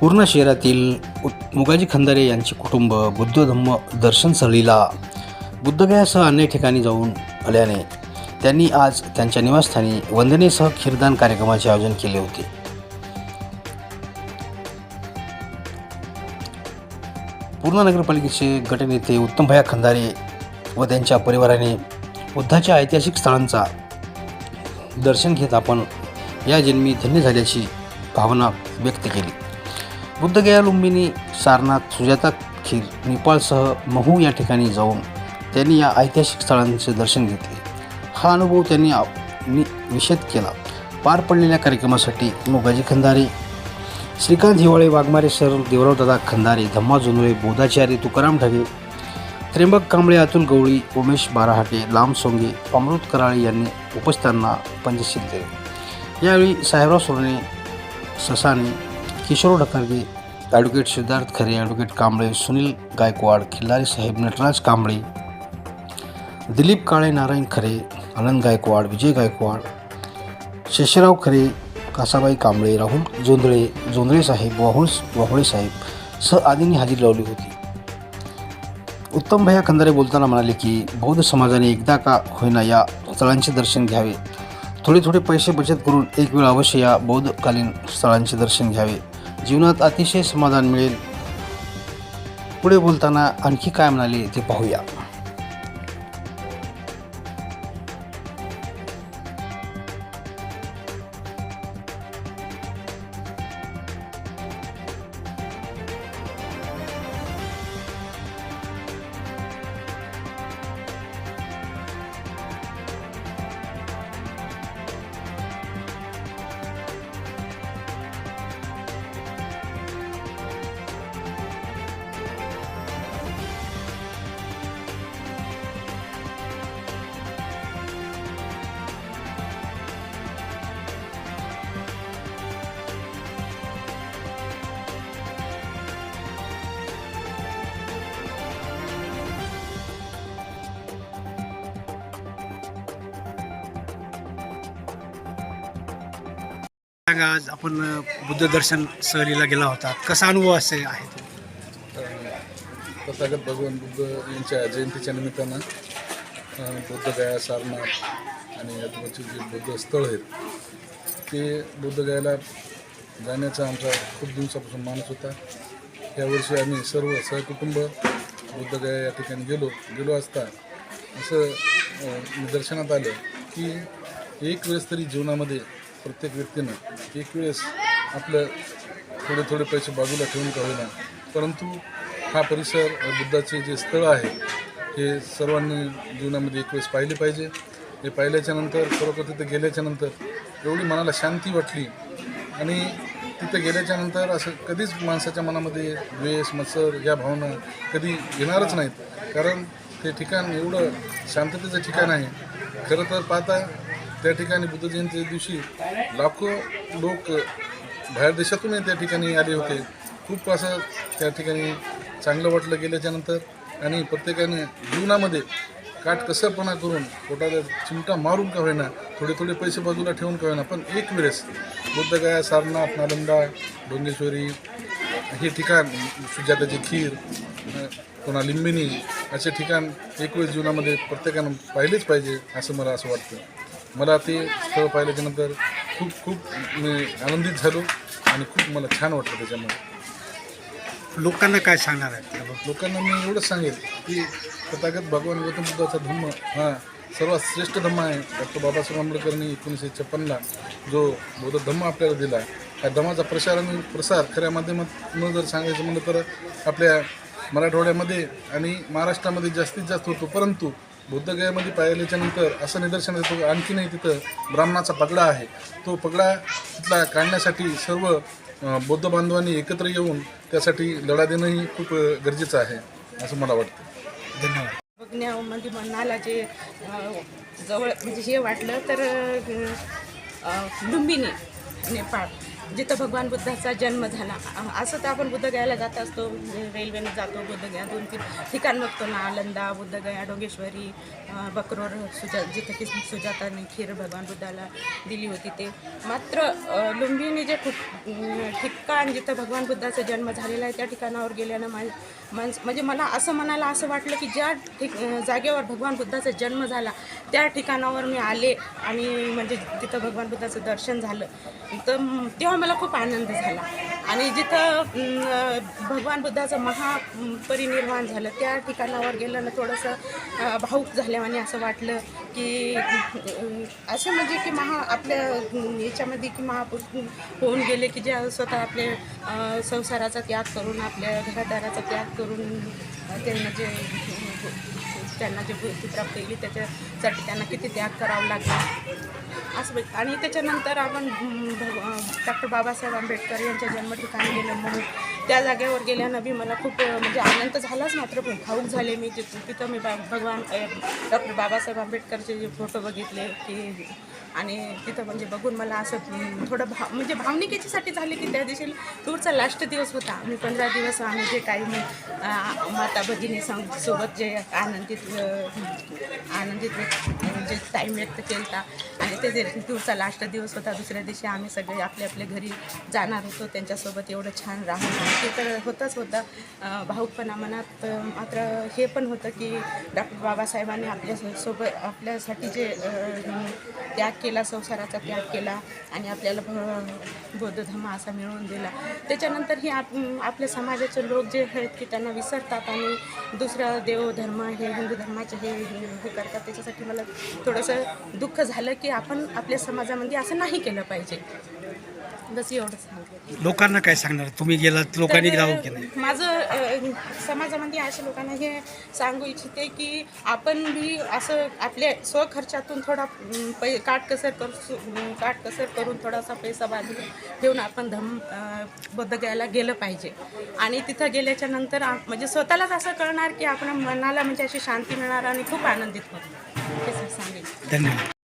पूर्ण शहरातील मुगाजी खंदारे यांचे कुटुंब बुद्ध धम्म दर्शन सहलीला बुद्धगयासह अन्य ठिकाणी जाऊन आल्याने त्यांनी आज त्यांच्या निवासस्थानी वंदनेसह खीरदान कार्यक्रमाचे आयोजन केले होते. पूर्णा नगरपालिकेचे गटनेते उत्तमभया खंदारे व त्यांच्या परिवाराने बुद्धाच्या ऐतिहासिक स्थळांचा दर्शन घेत आपण या जन्मी धन्य झाल्याची भावना व्यक्त केली. बुद्धगया लुंबिनी सारनाथ सुजाता खीर नेपाळसह महू या ठिकाणी जाऊन त्यांनी या ऐतिहासिक स्थळांचे दर्शन घेतले. हा अनुभव त्यांनी निषेध केला. पार पडलेल्या कार्यक्रमासाठी मुगाजी खंदारे श्रीकांत हिवाळे वाघमारे सर देवरावदादा खंदारे धम्मा जुनवे बोधाचार्य तुकाराम ढगे त्र्यंबक कांबळे अतुल गवळी उमेश बाराहाटे लांब सोंगे अमृत कराळे यांनी उपस्थांना पंचशील दिले. यावेळी साहेबराव सोरणे ससाने किशोर डकारगे ॲडव्होकेट सिद्धार्थ खरे ॲडव्होकेट कांबळे सुनील गायकवाड खिल्लारी साहेब नटराज कांबळे दिलीप काळे नारायण खरे आनंद गायकवाड विजय गायकवाड शेषराव खरे कासाबाई कांबळे राहुल जोंधळे जोंधळे साहेब वाहुळ वाहुळे साहेब सह आदींनी हजेरी लावली होती. उत्तम भैया खंदारे बोलताना म्हणाले की बौद्ध समाजाने एकदा का होईना या स्थळांचे दर्शन घ्यावे. थोडे थोडे पैसे बचत करून एक वेळ अवश्य या बौद्धकालीन स्थळांचे दर्शन घ्यावे. जीवनात अतिशय समाधान मिळेल. पुढे बोलताना आणखी काय म्हणाले ते पाहूया. सांगा आज आपण बुद्ध दर्शन सहलीला गेला होता. कसा अनुभव असे आहे तथागत भगवान बुद्ध यांच्या जयंतीच्या निमित्तानं बुद्धगया सारनाथ आणि आजूबाजूचे जे बुद्ध स्थळ आहेत ते बुद्धगयाला जाण्याचा आमचा खूप दिवसापासून मानस होता. यावर्षी आम्ही सर्व सहकुटुंब बुद्धगया या ठिकाणी गेलो गेलो असता असं निदर्शनात आलं की एक वेळेस तरी जीवनामध्ये प्रत्येक व्यक्तीनं एक वेळेस आपलं थोडे थोडे पैसे बाजूला ठेवून का होईना. परंतु हा परिसर बुद्धाचे जे स्थळ आहे हे सर्वांनी जीवनामध्ये एक वेळेस पाहिले पाहिजे. हे पाहिल्याच्यानंतर खरोखर तिथे गेल्याच्यानंतर एवढी मनाला शांती वाटली. आणि तिथे गेल्याच्यानंतर असं कधीच माणसाच्या मनामध्ये द्वेष मत्सर या भावना कधी येणारच नाहीत. कारण ते ठिकाण एवढं शांततेचं ठिकाण आहे. खरं तर पाहता त्या ठिकाणी बुद्ध जयंतीच्या दिवशी लाखो लोक बाहेर देशातूनही त्या ठिकाणी आले होते. खूप असं त्या ठिकाणी चांगलं वाटलं गेल्याच्यानंतर. आणि प्रत्येकाने जीवनामध्ये काटकसरपणा करून पोटाला चिमटा मारून का होईना थोडे थोडे पैसे बाजूला ठेवून का होईना पण एक वेळेस बुद्धगया सारनाथ नालंदा डोंगेश्वरी हे ठिकाण सुजाताची खीर पुन्हा लिंबिनी असे ठिकाण एक वेळेस जीवनामध्ये प्रत्येकानं पाहिलेच पाहिजे असं मला असं वाटतं. मला ते स्थळ पाहिल्याच्यानंतर खूप खूप मी आनंदित झालो आणि खूप मला छान वाटलं त्याच्यामुळे. लोकांना काय सांगणार आहे लोकांना मी एवढंच सांगेल की तथागत भगवान गौतम बुद्धाचा धम्म हा सर्वात श्रेष्ठ धम्म आहे. डॉक्टर बाबासाहेब आंबेडकरांनी एकोणीसशे छप्पनला जो बौद्ध धम्म आपल्याला दिला त्या धम्माचा प्रसार आणि प्रसार खऱ्या माध्यमातून जर सांगायचं म्हणलं तर आपल्या मराठवाड्यामध्ये आणि महाराष्ट्रामध्ये जास्तीत जास्त होतो. परंतु बुद्धगयामध्ये पाहिल्याच्या नंतर असं निदर्शन येतं आणखीनही तिथं ब्राह्मणाचा पगडा आहे. तो पगडा तिथला काढण्यासाठी सर्व बौद्ध बांधवांनी एकत्र येऊन त्यासाठी लढा देणंही खूप गरजेचं आहे असं मला वाटतं. धन्यवाद. बघण्यामध्ये मनाला जे जवळ म्हणजे हे वाटलं तर लुंबिनी नेपाळ. जिथं भगवान बुद्धाचा जन्म झाला. असं तर आपण बुद्धगयाला जात असतो म्हणजे रेल्वेने जातो बुद्धगया दोन तीन ठिकाण बघतो नालंदा बुद्धगया डोंगेश्वरी बकरोर सुजा जिथं की सुजाताने खीर भगवान बुद्धाला दिली होती ते. मात्र लुंबिनी जे ठिक- ठिकाण जिथं भगवान बुद्धाचा जन्म झालेला आहे त्या ठिकाणावर गेल्यानं मा माणस म्हणजे मला असं म्हणायला असं वाटलं की ज्या ठिक जागेवर भगवान बुद्धाचा जन्म झाला त्या ठिकाणावर मी आले आणि म्हणजे तिथं भगवान बुद्धाचं दर्शन झालं. तर तेव्हा मला खूप आनंद झाला. आणि जिथं भगवान बुद्धाचं महापरिनिर्वाण झालं त्या ठिकाणावर गेलं ना थोडंसं भाऊक झाल्यावाने असं वाटलं. की असं म्हणजे की महा आपल्या याच्यामध्ये की महापुरुष होऊन गेले की ज्या स्वतः आपले संसाराचा त्याग करून आपल्या घरादाराचा त्याग करून अं, त्यांना जे त्यांना जे भूती प्राप्त केली त्याच्यासाठी त्यांना किती त्याग करावा लागला. असं बघ- आणि त्याच्यानंतर आपण डॉक्टर बाबासाहेब आंबेडकर यांच्या जन्मठिकाणी गेलो म्हणून त्या जागेवर गेल्यानं बी मला खूप म्हणजे आनंद झालाच मात्र. पण भाऊक झाले मी तिथं. तिथं मी बा भगवान डॉक्टर बाबासाहेब आंबेडकरचे जे फोटो बघितले की आणि तिथं म्हणजे बघून मला असं थोडं भाव म्हणजे भावनिकेच्यासाठी झाले की त्या दिवशी टूरचा लास्ट दिवस होता. आम्ही पंधरा दिवस आम्ही जे काही मी माता भगिनी सांग सोबत जे आनंदित आनंदित व्यक्त- म्हणजे जे टाईम व्यक्त केला आणि ते जे टूरचा लास्ट दिवस होता दुसऱ्या दिवशी आम्ही सगळे आपल्या आपल्या घरी जाणार होतो. त्यांच्यासोबत एवढं छान राहून. ते तर होतंच होतं. भाऊकपणा मनात मात्र हे पण होतं की डॉक्टर बाबासाहेबांनी आपल्यासोबत आपल्यासाठी जे त्या त्याग केला संसाराचा त्याग केला आणि आपल्याला बौद्ध धर्म असा मिळवून दिला. त्याच्यानंतर हे आप आपल्या समाजाचे लोक जे आहेत की त्यांना विसरतात आणि दुसरा देव धर्म हे हिंदू धर्माचे हे हे करतात. त्याच्यासाठी मला थोडंसं दुःख झालं की आपण आपल्या समाजामध्ये असं नाही केलं पाहिजे. बस एवढं सांगितलं लोकांना काय सांगणार? तुम्ही गेलात लोकांनी जाऊ की नाही तर माझं अ, समाजामध्ये अशा लोकांना हे सांगू इच्छिते की आपण बी असं आपल्या स्वखर्चातून थोडा अम, पै काटकसर करू काटकसर करून थोडासा पैसा बाजूला ठेवून आपण धम्म अ, बौद्धगयाला गेलं पाहिजे. आणि तिथं गेल्याच्यानंतर आप- म्हणजे स्वतःलाच असं कळणार की आपण मनाला म्हणजे अशी शांती मिळणार आणि खूप आनंदित होतो हे सांगेल धन्यवाद.